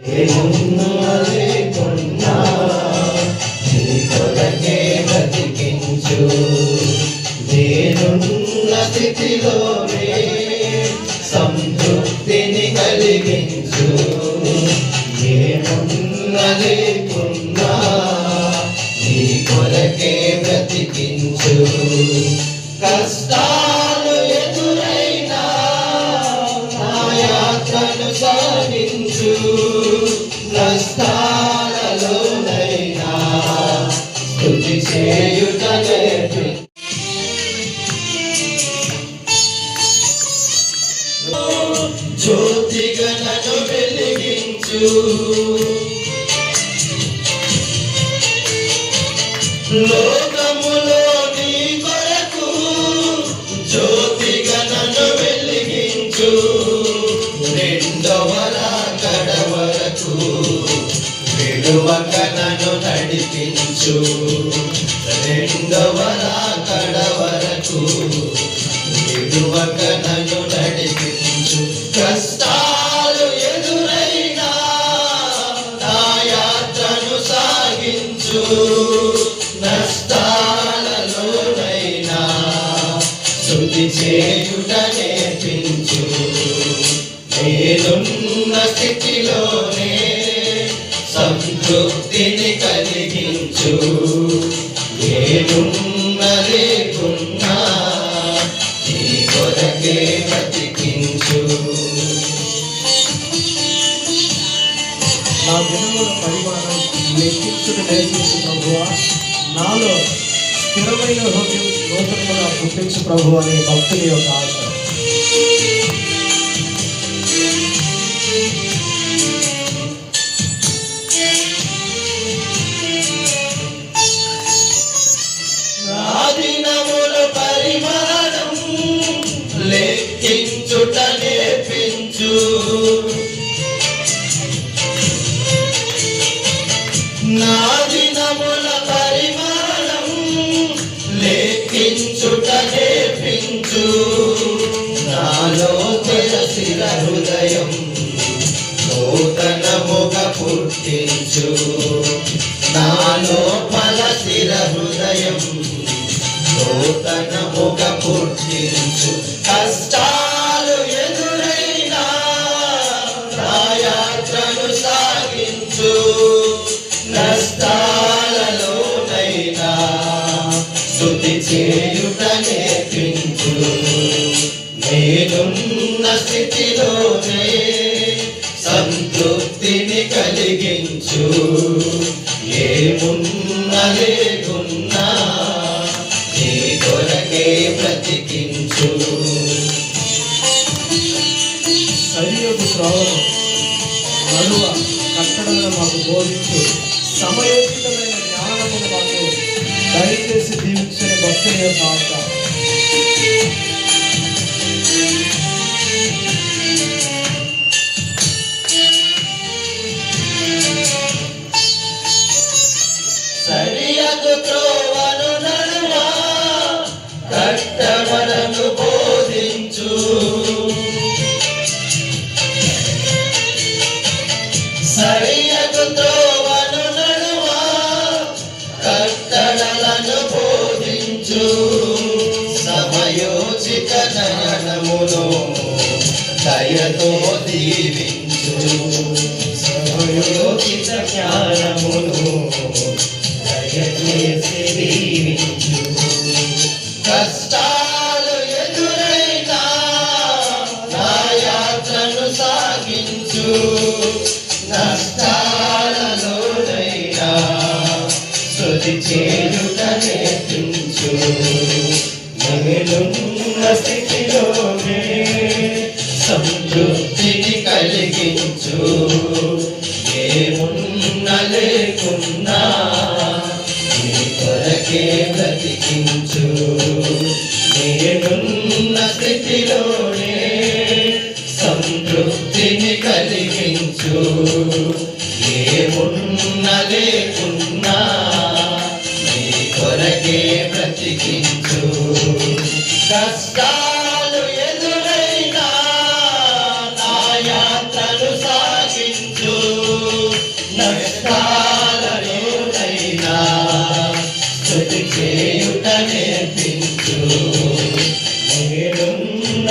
ఏమున్నా లేకున్నా నీ కొరకే బ్రతికించు. నేనున్న స్థితిలోనే సంతృప్తిని కలిగించు. ఏమున్నా లేకున్నా నీ కొరకే బ్రతికించు. కష్టాలు జ్యోతిగా నన్ను వెలిగించు లోకములో నీ కొరకు జ్యోతిగా నన్ను వెలిగించు రెండవ రాకడ వరకు విడువక నన్ను నడిపించు. రెండవ రాకడ వరకు విడువక నన్ను నడిపించు చేయుట నేర్పించు నేనున్న స్థితిలోనే సంతృప్తిని కలిగించు. నేనున్న లేకున్నా నీ కొరకే నా దినముల పరిమాణం లెక్కించుట నేర్పించు నాలో స్థిరమైన హృదయం పుట్టించు ప్రభు అనే భక్తుని యొక్క ఆశ. పరిమాణం లెక్కించుట నేర్పించు. హృదయం నూతనముగ పుట్టించు నాలో పలసిన హృదయం నూతనముగ పుట్టించు కష్టాలు ఎదురైనా నా యాత్రను సాగించు. నష్టాలు స్థితిలోనే సంతృప్తిని కలిగించు. ఏమున్న లేకున్నా నీ కొరకే బ్రతికించు. శరీరపు త్రోవను నడువ కట్టడలను మాకు బోధించు. సమయోచితమైన జ్ఞానము మాకు దయచేసి దీవించిన భక్తుని యొక్క ఆశ. త్రోవను నడువా కట్టవలను బోధించు. సరియకు త్రోవను నడువా కట్టడలను బోధించు. సమయోచిత నయనమును దయతో దీవించు. నష్టాలలోనైనా శృతి చేయుట నేర్పించు. నేనున్న స్థితిలోనే సంతృప్తిని కలిగించు. ఏమున్న లేకున్నా నీ కొరకే బ్రతికించు. నేనున్న స్థితిలోనే సంతృప్తిని కలిగించు ఏమున్న నీ కొరకే బ్రతికించు కష్టాలు ఎదురైనా నా యాత్రను సాగించు. కష్టాలలోనైనా స్తుతి చేయుట నేర్పించు నేనున్న